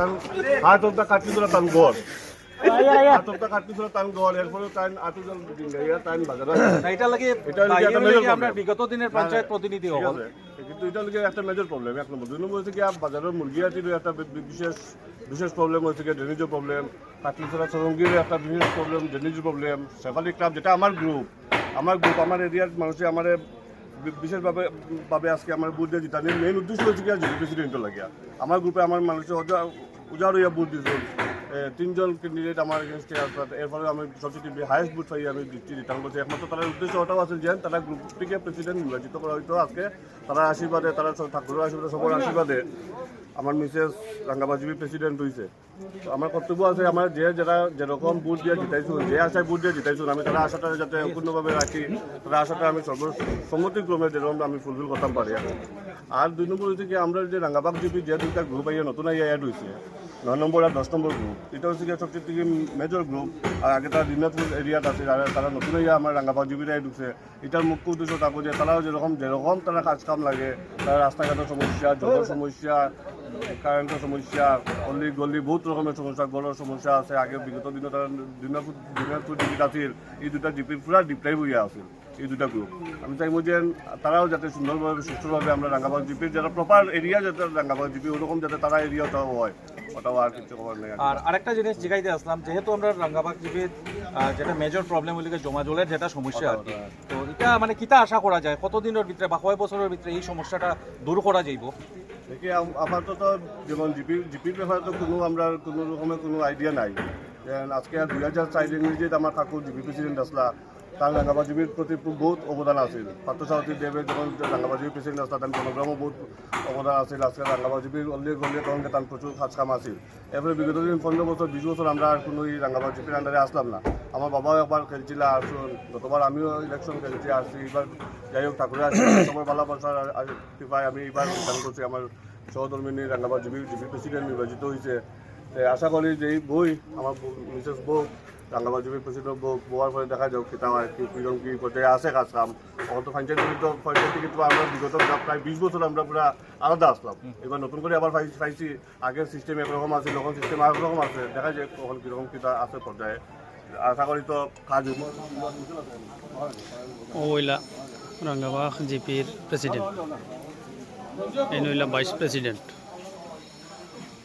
তান হাত অব্দা কাটি তোলা তান গড়। হাত কাটি তান গড় এরপরে তান আটু জল ডিঙ্গাইয়া তান বাজারে এটা লাগে এটা লাগে আমরা বিগত দিনের পঞ্চায়েত প্রতিনিধি হল কিন্তু এটা হচ্ছে একটা মেজর প্রবলেম এক নম্বর। দুই নম্বর হচ্ছে কি বাজারের মুরগি আটির একটা বি- বি- বিশেষ বিশেষ প্রবলেম হচ্ছে কি ড্রেনেজের প্রবলেম কাটলিছড়া চরঙ্গির একটা বিশেষ প্রবলেম ড্রেনেজের প্রবলেম শেফালি ক্লাব যেটা আমার গ্রুপ আমার গ্রুপ আমার এরিয়ার মানুষে আমার বিশেষভাবে ভাবে আজকে আমার বুথ দিয়ে জিতানির মেইন উদ্দেশ্য হচ্ছে কি লাগিয়া আমার গ্রুপে আমার মানুষের উজা- উজাড় বুথ দিয়েছিল এ, তিনজন ক্যান্ডিডেট আমার এগেনস্টে আসলে এরপরে আমি সবচেয়ে হাইয়েস্ট বুট পাই আমি দিচ্ছি দিতাম বলছি একমাত্র তাদের উদ্দেশ্য ওটাও আছে যে তারা গ্রুপ থেকে প্রেসিডেন্ট নির্বাচিত করা হইতো আজকে। তারা আশীর্বাদে তারা ঠাকুরের আশীর্বাদে সবার আশীর্বাদে। আমার মিসেস রাঙ্গাবাজিবি প্রেসিডেন্ট হয়েছে আমার কর্তব্য আছে আমার যে যারা যেরকম বুথ দিয়ে জিতাইছো, যে আশায় বুথ দিয়ে জিতাইছো, আমি তারা আশাটা যাতে পূর্ণভাবে রাখি, তারা আশাটা আমি সর্বসম্মতিক্রমে যেরকম আমি ফুলফিল করতাম পারি আর। দুই নম্বর হচ্ছে কি, আমরা যে রাঙ্গাবাগ জিপি যে দুইটা গ্রুপ আইয়া নতুন আইয়া অ্যাড হয়েছে নয় নম্বর আর দশ নম্বর গ্রুপ এটা হচ্ছে কি সবচেয়ে থেকে মেজর গ্রুপ আর আগে তারা দিনাজপুর এরিয়াত আছে, তারা নতুন আইয়া আমার রাঙ্গাবাগ জিপিটাই ঢুকছে এটার মুখ্য উদ্দেশ্য থাকব যে তারাও যেরকম যেরকম তারা কাজ কাম লাগে, তারা রাস্তাঘাটের সমস্যা, জলের সমস্যা কারেন্টের সমস্যা, অলি গলি, বহুত রকমের সমস্যা গড়ের সমস্যা আছে। আগে বিগত দিনে তারা দিনাজপুর দিনাজপুর জিপি আছিল, এই দুটা জিপি পুরা ডিপ্লাই হইয়া আছিল, এই দুটা গ্রুপ আমি চাইব যে তারাও যাতে সুন্দরভাবে সুস্থভাবে আমরা রাঙ্গাবাগ জিপির যারা প্রপার এরিয়া যাতে রাঙ্গাবাগ জিপি ওরকম যাতে তারা এরিয়াটাও হয়। ওটাও আর কিছু খবর নেই। আর আরেকটা জিনিস জিগাইতে আসলাম, যেহেতু আমরা রাঙ্গাবাগ জিপির যেটা মেজর প্রবলেম হলে জমা জলের যেটা সমস্যা আর কি। তো এটা মানে কিতা আশা করা যায়? কতদিনের ভিতরে বা কয় বছরের ভিতরে এই সমস্যাটা দূর করা যাইব? দেখি আপাতত যেমন জিপি, জিপির ব্যাপারে তো কোনো আমরা কোনো রকমের কোনো আইডিয়া নাই। আজকে দুই হাজার চার ইংরেজিত আমার কাকু জিপি প্রেসিডেন্ট আসলা। তার রাঙ্গাবা জিপির প্রতি বহুত অবদান আছিল। পার্থসারথী দেবে যখন রাঙ্গাবা জিপির প্রেসিডেন্ট আসলা, তার জনগ্রামও বহুত অবদান আছিল। আজকে রাঙ্গাবা জিপির অল্লি গল্লি তখন তার প্রচুর কাজ কাম আছিল। এরপরে বিগত দিন পনেরো বছর, বিশ বছর আমরা আর কোনো এই রাঙ্গাবা জিপির আন্ডারে আসলাম না। আমার বাবাও একবার খেলছিল আসুন গতবার আমিও ইলেকশন খেলছি আসছি এবার যাই হোক ঠাকুরের সবার ভালো বছর আমি এবার করছি আমার সহধর্মিনী রাঙ্গাবা জিবি জিবি প্রেসিডেন্ট নির্বাচিত হয়েছে আশা করি যে এই বই, আমার মিসেস বউ রাঙ্গাবা জিবি প্রেসিডেন্ট বউ বোয়ার ফলে দেখা যাক কিতা কি কীরকম কি পর্যায়ে আছে কাজ কাম। অত পঞ্চায়েত তো পঞ্চায়েত থেকে তো আমরা বিগত প্রায় বিশ বছর আমরা পুরা আলাদা আসলাম। এবার নতুন করে আবার পাইছি, আগের সিস্টেম একরকম আছে তখন সিস্টেম আর রকম আছে, দেখা যায় কখন কীরকম কিতা আছে পর্যায়ে। আশা করি তো কাজ ওইলা, রাঙ্গাবাগ জিপির প্রেসিডেন্ট এই নইলা ভাইস প্রেসিডেন্ট